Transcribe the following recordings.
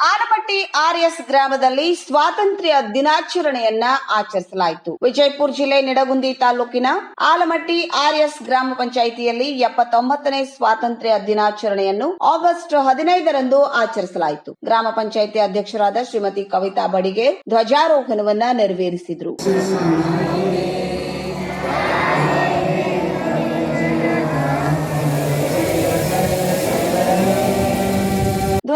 Almatti RS ಗ್ರಾಮದಲ್ಲಿ ಸ್ವಾತಂತ್ರ್ಯ ದಿನಾಚರಣೆಯನ್ನ ಆಚರಿಸಲಾಯಿತು. ವಿಜಯಪುರ ಜಿಲ್ಲೆ ನಿಡಗುಂದಿ ತಾಲೂಕಿನ ಆಲಮಟ್ಟಿ ಆರ್ಎಸ್ ಗ್ರಾಮ ಪಂಚಾಯಿತಿಯಲ್ಲಿ ಎಪ್ಪತ್ತೊಂಬತ್ತನೇ ಸ್ವಾತಂತ್ರ್ಯ ದಿನಾಚರಣೆಯನ್ನು ಆಗಸ್ಟ್ ಹದಿನೈದರಂದು ಆಚರಿಸಲಾಯಿತು. ಗ್ರಾಮ ಪಂಚಾಯಿತಿ ಅಧ್ಯಕ್ಷರಾದ ಶ್ರೀಮತಿ ಕವಿತಾ ಬಡಿಗೆ ಧ್ವಜಾರೋಹಣವನ್ನ ನೆರವೇರಿಸಿದ್ರು.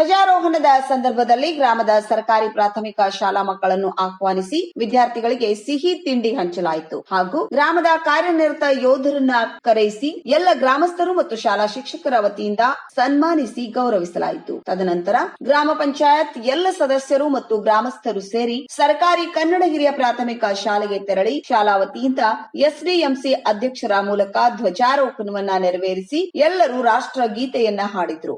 ಧ್ವಜಾರೋಹಣದ ಸಂದರ್ಭದಲ್ಲಿ ಗ್ರಾಮದ ಸರ್ಕಾರಿ ಪ್ರಾಥಮಿಕ ಶಾಲಾ ಮಕ್ಕಳನ್ನು ಆಹ್ವಾನಿಸಿ ವಿದ್ಯಾರ್ಥಿಗಳಿಗೆ ಸಿಹಿ ತಿಂಡಿ ಹಂಚಲಾಯಿತು. ಹಾಗೂ ಗ್ರಾಮದ ಕಾರ್ಯನಿರತ ಯೋಧರನ್ನ ಕರೆಯಿಸಿ ಎಲ್ಲ ಗ್ರಾಮಸ್ಥರು ಮತ್ತು ಶಾಲಾ ಶಿಕ್ಷಕರ ವತಿಯಿಂದ ಸನ್ಮಾನಿಸಿ ಗೌರವಿಸಲಾಯಿತು. ತದನಂತರ ಗ್ರಾಮ ಪಂಚಾಯತ್ ಎಲ್ಲ ಸದಸ್ಯರು ಮತ್ತು ಗ್ರಾಮಸ್ಥರು ಸೇರಿ ಸರ್ಕಾರಿ ಕನ್ನಡ ಹಿರಿಯ ಪ್ರಾಥಮಿಕ ಶಾಲೆಗೆ ತೆರಳಿ ಶಾಲಾ ವತಿಯಿಂದ ಎಸ್ಡಿಎಂಸಿ ಅಧ್ಯಕ್ಷರ ಮೂಲಕ ಧ್ವಜಾರೋಹಣವನ್ನ ನೆರವೇರಿಸಿ ಎಲ್ಲರೂ ರಾಷ್ಟ್ರಗೀತೆಯನ್ನ ಹಾಡಿದ್ರು.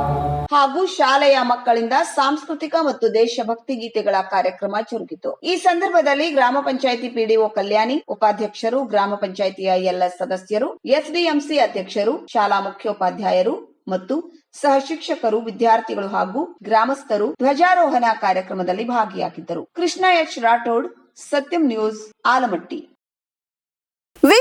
ಹಾಗೂ ಶಾಲೆಯ ಮಕ್ಕಳಿಂದ ಸಾಂಸ್ಕೃತಿಕ ಮತ್ತು ದೇಶಭಕ್ತಿ ಗೀತೆಗಳ ಕಾರ್ಯಕ್ರಮ ಜರುಗಿತು ಈ ಸಂದರ್ಭದಲ್ಲಿ ಗ್ರಾಮ ಪಂಚಾಯಿತಿ ಪಿಡಿಒ ಕಲ್ಯಾಣಿ, ಉಪಾಧ್ಯಕ್ಷರು, ಗ್ರಾಮ ಪಂಚಾಯಿತಿಯ ಎಲ್ಲ ಸದಸ್ಯರು, ಎಸ್ಡಿಎಂಸಿ ಅಧ್ಯಕ್ಷರು, ಶಾಲಾ ಮುಖ್ಯೋಪಾಧ್ಯಾಯರು ಮತ್ತು ಸಹ ಶಿಕ್ಷಕರು, ವಿದ್ಯಾರ್ಥಿಗಳು ಹಾಗೂ ಗ್ರಾಮಸ್ಥರು ಧ್ವಜಾರೋಹಣ ಕಾರ್ಯಕ್ರಮದಲ್ಲಿ ಭಾಗಿಯಾಗಿದ್ದರು. ಕೃಷ್ಣ ಎಚ್ ರಾಠೋಡ್, ಸತ್ಯಂ ನ್ಯೂಸ್, ಆಲಮಟ್ಟಿ.